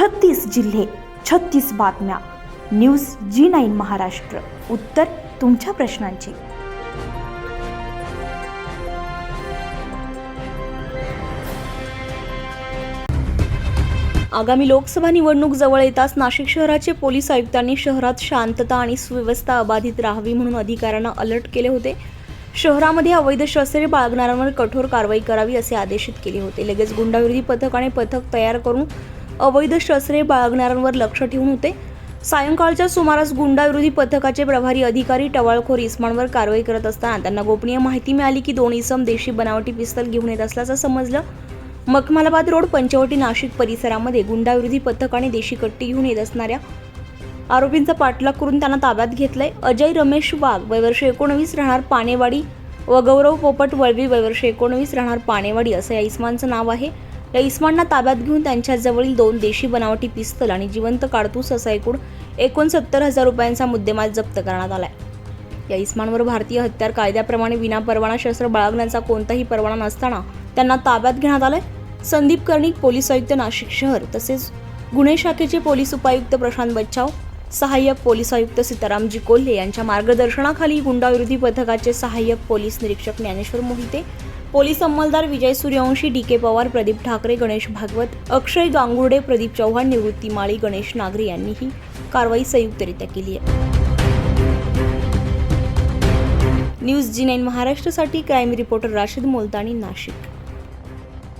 छत्तीस जिल्हे छत्तीस बातम्या. News G nine Maharashtra. उत्तर तुमच्या प्रश्नांची. आगामी लोकसभा निवडणूक जवळ येताच नाशिक शहराचे पोलीस आयुक्तांनी शहरात शांतता आणि सुव्यवस्था अबाधित राहावी म्हणून अधिकाऱ्यांना अलर्ट केले होते. शहरामध्ये अवैध शस्त्रे बाळगणाऱ्यांवर कठोर कारवाई करावी असे आदेशित केले होते. लगेच गुंडाविरोधी पथक आणि पथक तयार करून अवैध शस्त्रे बाळगणाऱ्यांवर लक्ष ठेवून होते. सायंकाळच्या सुमारास गुंडाविरोधी पथकाचे प्रभारी अधिकारी टवाळखोर इस्मांवर कारवाई करत असताना त्यांना गोपनीय माहिती मिळाली की दोन इसम देशी बनावटी पिस्तल घेऊन येत असल्याचं समजलं. मखमालाबाद रोड पंचवटी नाशिक परिसरामध्ये गुंडाविरोधी आणि देशी कट्टी घेऊन येत असणाऱ्या आरोपींचा पाठलाग करून त्यांना ताब्यात घेतलंय. अजय रमेश वाघ वयवर्ष एकोणवीस राहणार पानेवाडी व गौरव पोपट वळवी वयवर्ष एकोणवीस राहणार पानेवाडी असं या इस्मानचं नाव आहे. या इस्मांना ताब्यात घेऊन त्यांच्याजवळील दोन देशी बनावटी पिस्तल आणि जिवंत काडतूस असा एकूण एकोणसत्तर हजार रुपयांचा मुद्देमाल जप्त करण्यात आलाय. या इस्मानवर भारतीय हत्यार कायद्याप्रमाणे विनापरवाना शस्त्र बाळगण्याचा कोणताही परवाना नसताना त्यांना ताब्यात घेण्यात आलाय. संदीप कर्णिक पोलीस आयुक्त नाशिक शहर तसेच गुन्हे शाखेचे पोलीस उपायुक्त प्रशांत बच्चाव सहाय्यक पोलीस आयुक्त सीतारामजी कोल्हे यांच्या मार्गदर्शनाखाली गुंडाविरोधी पथकाचे सहाय्यक पोलीस निरीक्षक ज्ञानेश्वर मोहिते पोलीस अंमलदार विजय सूर्यवंशी डी के पवार प्रदीप ठाकरे गणेश भागवत अक्षय गांगुर्डे प्रदीप चव्हाण निवृत्ती माळी गणेश नागरे यांनी ही कारवाई संयुक्तरित्या केली आहे. न्यूज जी नाईन महाराष्ट्रासाठी क्राईम रिपोर्टर राशीद मोलतानी नाशिक.